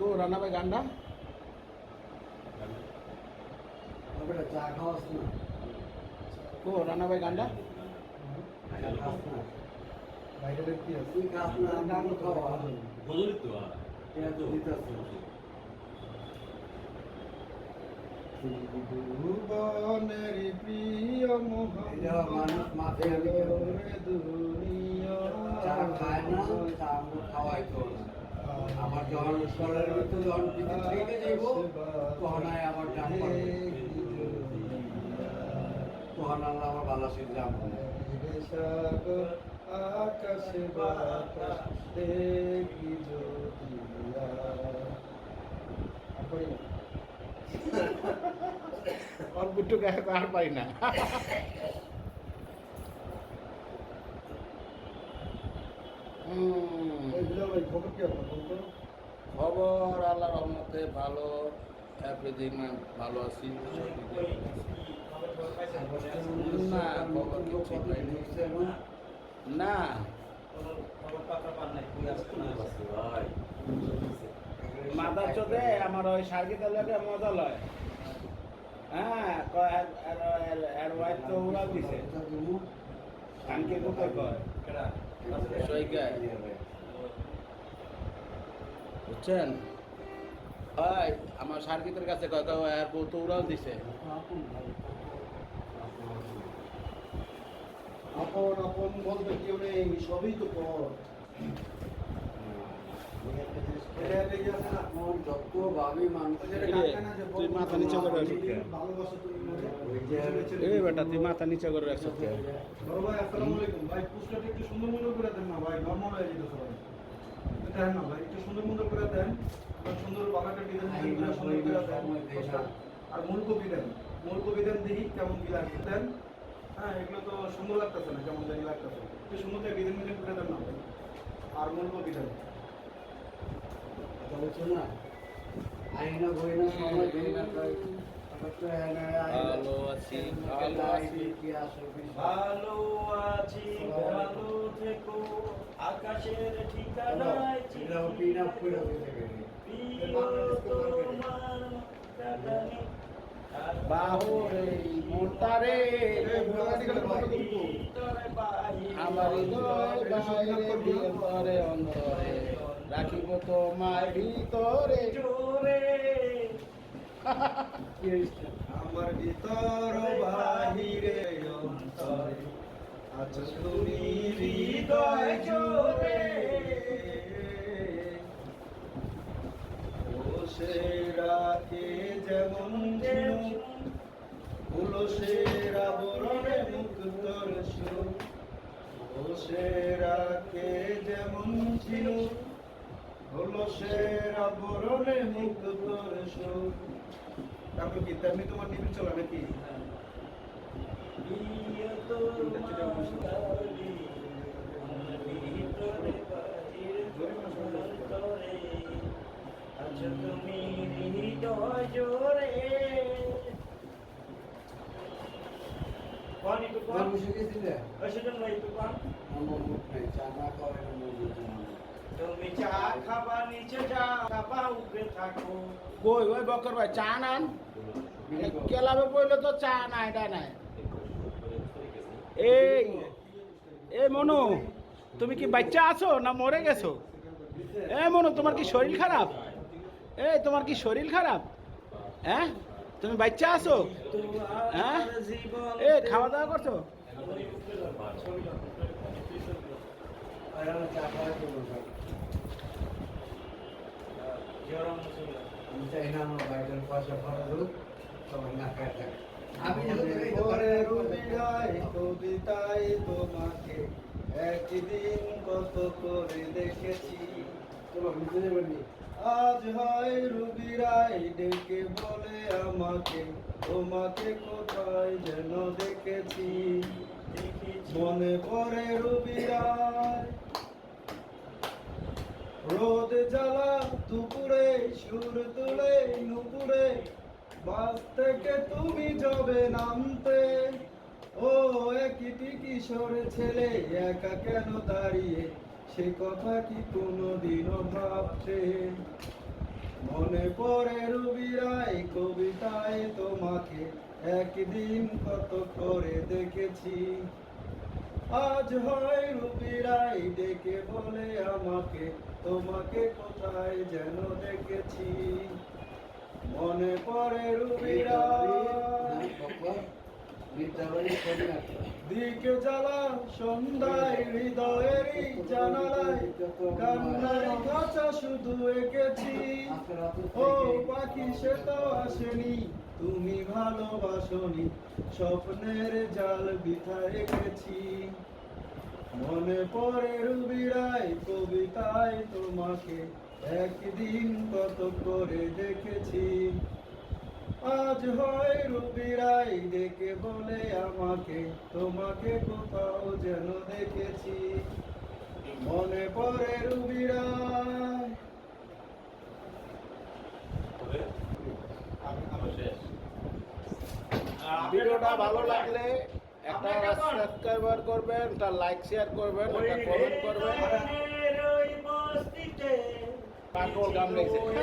কো রান্না ভাই গান্ডা ওটা চা খাওয়াস না। কো রান্না ভাই না বাইরের কি আছে? তুই খাস না গান খাওয়া। বদলি তো এটা তো দিতেছে ভুবনের প্রিয় এটা মানুষ মাথায়? দুনিয়া চা খায় না চা খাওয়াই তো। না। আমার যখন শরীরের ভিতরে যখন কিছু থেকে যাইব, তখন পারবে তখন আল্লাহ আমার সে জান আকাশে বাতাস দেখি আর পাই না। খবর কি খবর আল্লাহ রহমতে ভালো ভালো আছি। না, খবর কিছু না। মাদার চোদে আমার ওই সার্কিট এলাকায় মজা লয়। হ্যাঁ তো উড়াল দিছে। কানকে কোথায় কয়? সৈকায় বুঝছেন? ভাই আমার সার্কিটের কাছে বউ তো উড়াল দিছে। আপন আপন বলতে কেউ নেই সবই তো পর। মাথা নিচে করে মনে এই বেটা তুই মাথা নিচে করে রাখছ ভাই আসসালামু আলাইকুম। ভাই পুষ্টাটা একটু সুন্দর মতো করে দেন না ভাই নরমাল হয়ে যেত সবাই দেন না একটু সুন্দর মতো করে দেন সুন্দর বাগাটা ডিজাইন সুন্দর করে দেন। আর মূলকপি দেন। মূলকপি দেন দেখি কেমন কি লাগে। দেন। হ্যাঁ এগুলো তো সুন্দর লাগতেছে না কেমন জানি লাগতেছে। একটু সুন্দর করে ডিজাইন ডিজাইন করে দেন না আর মূলকপি দেন। বলছো না? আইনা বই সময় দেই না তাই আবার তো এনে আইনা- ভালো আছি? ভালো আছি। ভালো থেকো। আকাশের ঠিকানায় বাহুরে বাহিরে আমার ভিতরে অন্তরে রাখিব তোমার ভিতরে জোরে আমার ভিতর বাহিরে অন্তরে আছো তুমি হৃদয় জোরে সে রাতে যেমন হলো সে আবরণে মুক্তর ও সে রাতে যেমন ঝিনুক হলো সে আবরণে মুক্তর সুর। তারপর কি, তেমনি তোমার টিভি চলে নাকি? তুমি চা খাবা নিচে চা খাবা উপরে থাকো কই ওই বকর ভাই চা নান কেলাবে পড়লে তো চা নাই এটা নাই। এই এই মনু, তুমি কি বাচ্চা আছো না মরে গেছো? এ মনু, তোমার কি শরীর খারাপ? এই, তোমার কি শরীর খারাপ? হ্যাঁ? তুমি বাচ্চা আছো? হ্যাঁ? এ খাওয়া দাওয়া করছ না তোমাকে একদিন কত করে দেখেছি? আজ হয় রুবিরাই ডেকে বলে আমাকে, তোমাকে কোথায় যেন দেখেছি। মনে পড়ে রুবিরায় রোদ জ্বালা দুপুরে, সুর তুলে নুপুরে বাস থেকে তুমি যাবে নামতে। ও একটি কিশোর ছেলে, একা কেন দাঁড়িয়ে? সে কথা কি কোনোদিনও ভাবতে। মনে পড়ে রুবিরাই কবিতায় তোমাকে, একদিন কত করে দেখেছি। আজ হয় রুবিরাই ডেকে বলে আমাকে, তোমাকে কোথায় যেন দেখেছি। মনে পড়ে বিদ্যাবাড়ি দিকে জ্বালা সন্ধ্যায়, হৃদয়েরই জানালায়। কান্নার ভাষা শুধু এঁকেছি। ও পাখি, সে তো আসেনি। তুমি ভালোবাসনি। স্বপ্নের জাল বিথা রেখেছি। মনে পড়ে রুবিরাই কবিতায় তোমাকে। একদিন কত করে দেখেছি। আজ হয় রুবিরাই ডেকে বলে আমাকে তোমাকে কোথাও যেন দেখেছি। মনে পড়ে রুবিরাই। ভিডিওটা ভালো লাগলে একটা সাবস্ক্রাইবার করবেন একটা লাইক শেয়ার করবেন একটা কমেন্ট করবেন। ওই গাম পাগল